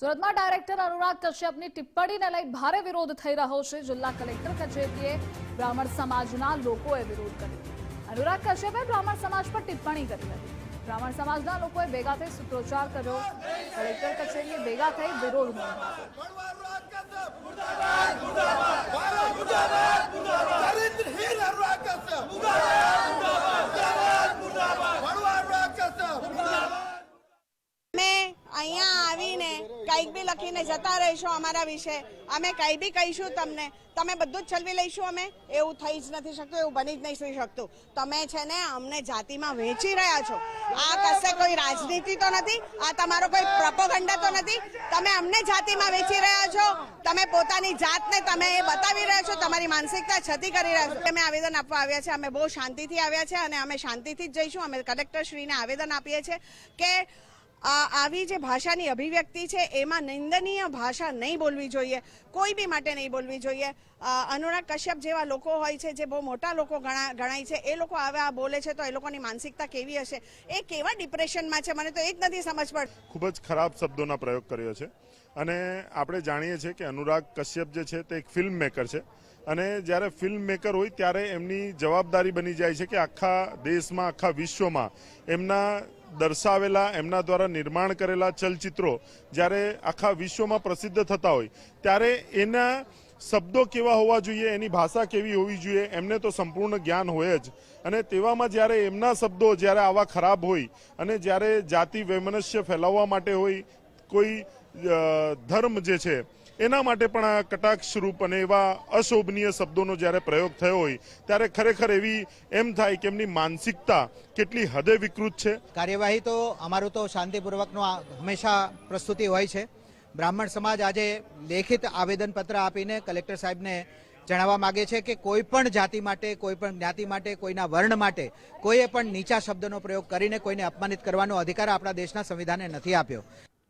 સુરતમાં ડાયરેક્ટર અનુરાગ કશ્યપની ટિપ્પણીને લઈ ભારે વિરોધ થઈ રહ્યો છે. જિલ્લા કલેક્ટર કચેરીએ બ્રાહ્મણ સમાજના લોકોએ વિરોધ કર્યો. અનુરાગ કશ્યપે બ્રાહ્મણ સમાજ પર ટિપ્પણી કરી હતી. બ્રાહ્મણ સમાજના લોકોએ ભેગા થઈ સૂત્રોચ્ચાર કર્યો. કલેક્ટર કચેરીએ ભેગા થઈ વિરોધ નોંધાવ્યો ચરિત્રહીન અનુરાગ કશ્યપ મુર્દાબાદ મુર્દાબાદ ભણવા અનુરાગ કશ્યપ અમે અહીંયા આવીને કંઈક બી લખીને જતા રહીશું અમારા વિશે. અમે કંઈ બી કહીશું તમને, તમે બધું જ છલવી લઈશું અમે. એવું થઈ જ નથી શકતું, એવું બની જ નહીં થઈ શકતું. તમે છે ને અમને જાતિમાં વહેંચી રહ્યા છો. આ કશે કોઈ રાજનીતિ તો નથી, આ તમારો કોઈ પ્રપોગંડા તો નથી. તમે અમને જાતિમાં વેચી રહ્યા છો, તમે પોતાની જાતને તમે એ બતાવી રહ્યા છો, તમારી માનસિકતા છતી કરી રહ્યા છો. અમે આવેદન આપવા આવ્યા છે, અમે બહુ શાંતિથી આવ્યા છે અને અમે શાંતિથી જ જઈશું. અમે કલેક્ટર શ્રીને આવેદન આપીએ છીએ કે આવી જે ભાષાની અભિવ્યક્તિ છે, એમાં નિંદનીય ભાષા નહીં બોલવી જોઈએ. કોઈ બી માટે નહીં બોલવી જોઈએ. અનુરાગ કશ્યપ જેવા લોકો હોય છે, જે બહુ મોટા લોકો ગણા, ગણાય છે, એ લોકો હવે આ બોલે છે તો એ લોકોની માનસિકતા કેવી હશે? એ કેવા ડિપ્રેશનમાં છે? મને તો એ જ નથી સમજ પડતી ખૂબ જ ખરાબ શબ્દોના પ્રયોગ કર્યો છે. અને આપણે જાણીએ છીએ કે અનુરાગ કશ્યપ જે છે તે એક ફિલ્મ મેકર છે. અને જ્યારે ફિલ્મ મેકર હોય ત્યારે એમની જવાબદારી બની જાય છે કે આખા દેશમાં, આખા વિશ્વમાં એમના દર્શાવેલા, એમના દ્વારા નિર્માણ કરેલા ચલચિત્રો જ્યારે આખા વિશ્વમાં પ્રસિદ્ધ થતા હોય, ત્યારે એના શબ્દો કેવા હોવા જોઈએ, એની ભાષા કેવી હોવી જોઈએ, એમને તો સંપૂર્ણ જ્ઞાન હોય જ. અને તેવામાં જ્યારે એમના શબ્દો જ્યારે આવા ખરાબ હોય અને જ્યારે જાતિ વૈમનસ્ય ફેલાવવા માટે હોય કોઈ ધર્મ જે છે, એના માટે પણ આ કટાક્ષરૂપ અને એવા અશોભનીય શબ્દોનો જ્યારે પ્રયોગ થયો હોય, ત્યારે ખરેખર એવી એમ થાય કે એમની માનસિકતા કેટલી હદે વિકૃત છે. કાર્યવાહી તો અમારું તો શાંતિપૂર્વકનું હંમેશા પ્રસ્તુતિ હોય છે. બ્રાહ્મણ સમાજ આજે લેખિત આવેદનપત્ર આપીને કલેક્ટર સાહેબને જણાવવા માગે છે કે કોઈ પણ જાતિ માટે, કોઈ પણ જ્ઞાતિ માટે, કોઈના વર્ણ માટે કોઈએ પણ નીચા શબ્દનો પ્રયોગ કરીને કોઈને અપમાનિત કરવાનો અધિકાર આપણા દેશના સંવિધાને નથી આપ્યો.